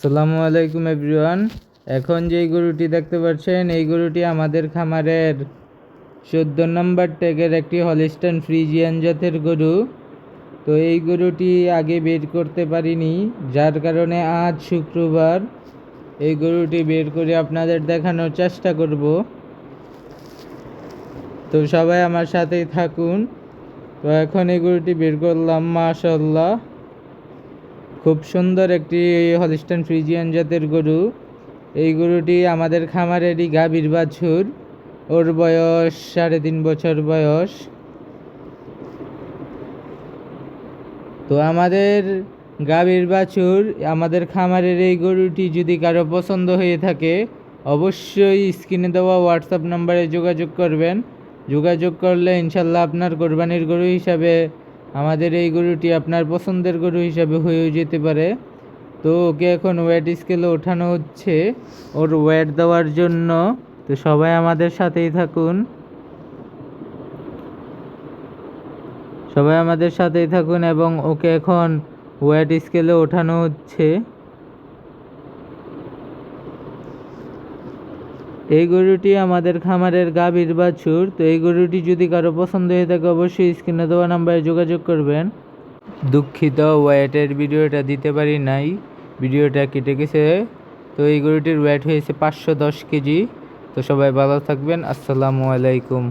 আসসালামু আলাইকুম এভরিওয়ান। এখন যেই গরুটি দেখতে পাচ্ছেন, এই গরুটি আমাদের খামারের চোদ্দ নম্বর ট্যাগের একটি হলিস্টান ফ্রিজিয়ান জাতের গরু। তো এই গরুটি আগে বের করতে পারিনি, যার কারণে আজ শুক্রবার এই গরুটি বের করে আপনাদের দেখানোর চেষ্টা করব। তো সবাই আমার সাথেই থাকুন। তো এখন এই গরুটি বের করলাম মাশাল্লাহ খুব সুন্দর একটি হলিস্টান ফ্রিজিয়ান জাতের গরু। এই গরুটি আমাদের খামারেরই গাভীর বাছুর। ওর বয়স সাড়ে তিন বছর বয়স। তো আমাদের গাভীর বাছুর, আমাদের খামারের এই গরুটি যদি কারও পছন্দ হয়ে থাকে, অবশ্যই স্ক্রিনে দেওয়া হোয়াটসঅ্যাপ নাম্বারে যোগাযোগ করবেন। যোগাযোগ করলে ইনশাল্লাহ আপনার কোরবানির গরু হিসাবে আমাদের এই গরুটি আপনার পছন্দের গরু হিসাবে হয়েও যেতে পারে। তো ওকে এখন ওয়েট স্কেলে ওঠানো হচ্ছে। ওর ওয়েট দেওয়ার জন্য। তো সবাই আমাদের সাথেই থাকুন। সবাই আমাদের সাথেই থাকুন এবং ওকে এখন ওয়েট স্কেলে ওঠানো হচ্ছে। এই গরুটি আমাদের খামারের গাভীর বাছুর, তো এই গরুটি যদি কারও পছন্দ হয়ে থাকে অবশ্যই স্ক্রিনে দেওয়া নাম্বারে যোগাযোগ করবেন। দুঃখিত, ওয়েটের ভিডিওটা দিতে পারি নাই। ভিডিওটা কেটে গেছে। তো এই গরুটির ওয়েট হয়েছে পাঁচশো দশ কেজি। তো সবাই ভালো থাকবেন। আসসালামু আলাইকুম।